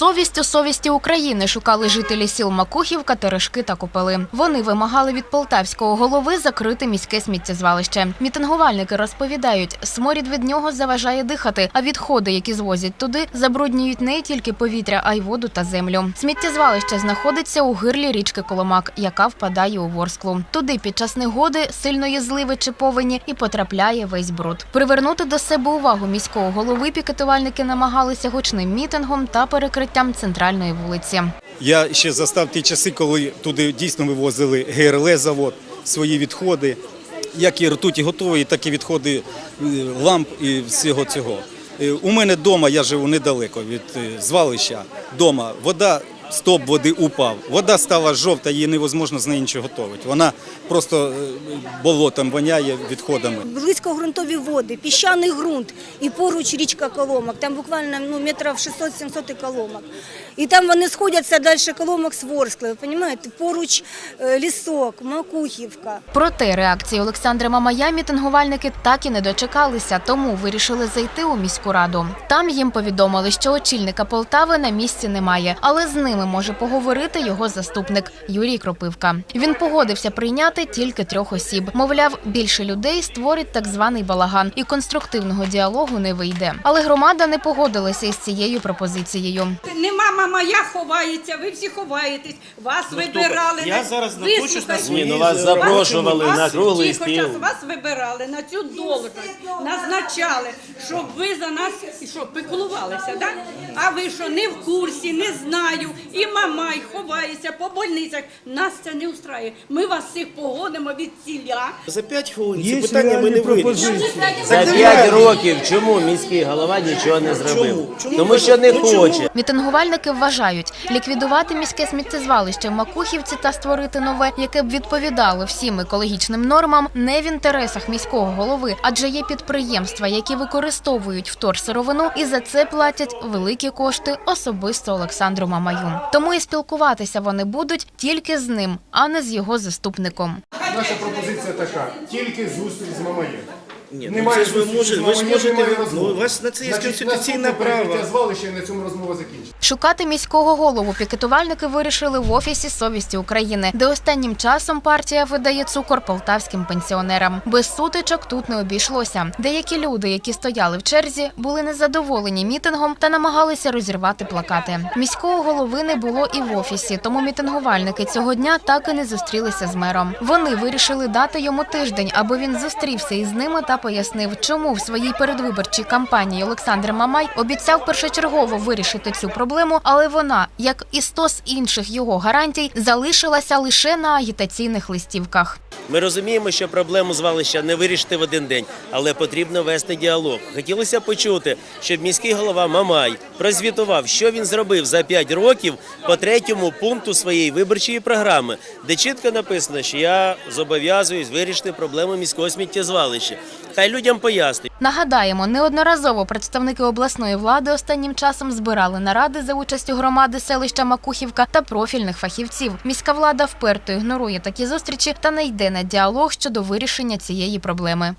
Совість у совісті України шукали жителі сіл Макухівка, Терешки та Копели. Вони вимагали від полтавського голови закрити міське сміттєзвалище. Мітингувальники розповідають, сморід від нього заважає дихати, а відходи, які звозять туди, забруднюють не тільки повітря, а й воду та землю. Сміттєзвалище знаходиться у гирлі річки Коломак, яка впадає у Ворсклу. Туди під час негоди, сильної зливи чи повені і потрапляє весь бруд. Привернути до себе увагу міського голови пікетувальники намагалися гучним мітингом та перекриттям центральної вулиці. Я ще застав ті часи, коли туди дійсно вивозили ГРЛ завод, свої відходи, як і ртуті готові, так і відходи е, ламп і всього цього. Е, У мене вдома, я живу недалеко від е, звалища, вдома вода, стоп води упав. Вода стала жовта, її невозможно з неї нічого готувати. Вона просто е, болотом воняє відходами. Близько ґрунтові води, піщаний ґрунт і поруч річка Коломок. Там буквально ну, метрів 600-700 і Коломак. І там вони сходяться далі Коломак з Ворскли. Ви розумієте? Поруч е, лісок, Макухівка. Проте реакції Олександра Мамая мітингувальники так і не дочекалися, тому вирішили зайти у міську раду. Там їм повідомили, що очільника Полтави на місці немає, але з ними може поговорити його заступник Юрій Кропивка. Він погодився прийняти тільки трьох осіб. Мовляв, більше людей створить так званий балаган, і конструктивного діалогу не вийде. Але громада не погодилася із цією пропозицією. Нема мама, я ховається, ви всі ховаєтесь. Вас вибирали. Я зараз Вислухайте. знаходжусь на Ні, ну вас запрошували Вас на круглий стіл. Вас вибирали на цю должність, назначали, щоб ви за нас і що, піклувалися, да? А ви що, не в курсі, не знаю, і мамай ховається по больницях. Нас це не устраює. Ми вас всіх погодимо від ціля. За 5 хвилин ці питання ми не вирішимо. За п'ять років чому міський голова нічого не зробив? Чому? Чому Тому що не ну, хоче. Мітингувальники вважають, ліквідувати міське сміттєзвалище в Макухівці та створити нове, яке б відповідало всім екологічним нормам, не в інтересах міського голови, адже є підприємства, які використовують вторсировину і за це платять великі кошти особисто Олександру Мамаю. Тому і спілкуватися вони будуть тільки з ним, а не з його заступником. Наша пропозиція така: тільки зустріч з Мамаєм. Ні, ну Немає це ж ви можете, ви ж можете, ну, у вас на це є Значить, конституційне наступне право. перекриття звалища і на цьому розмова закінчиться. Шукати міського голову пікетувальники вирішили в офісі совісті України, де останнім часом партія видає цукор полтавським пенсіонерам. Без сутичок тут не обійшлося. Деякі люди, які стояли в черзі, були незадоволені мітингом та намагалися розірвати плакати. Міського голови не було і в офісі, тому мітингувальники цього дня так і не зустрілися з мером. Вони вирішили дати йому тиждень, аби він зустрівся із ними та пояснив, чому в своїй передвиборчій кампанії Олександр Мамай обіцяв першочергово вирішити цю проблему, але вона, як і стос інших його гарантій, залишилася лише на агітаційних листівках. Ми розуміємо, що проблему звалища не вирішити в один день, але потрібно вести діалог. Хотілося почути, щоб міський голова Мамай прозвітував, що він зробив за 5 років по третьому пункту своєї виборчої програми, де чітко написано, що я зобов'язуюсь вирішити проблему міського сміттєзвалища. Хай людям пояснить. Нагадаємо, неодноразово представники обласної влади останнім часом збирали наради за участю громади селища Макухівка та профільних фахівців. Міська влада вперто ігнорує такі зустрічі та не йде на діалог щодо вирішення цієї проблеми.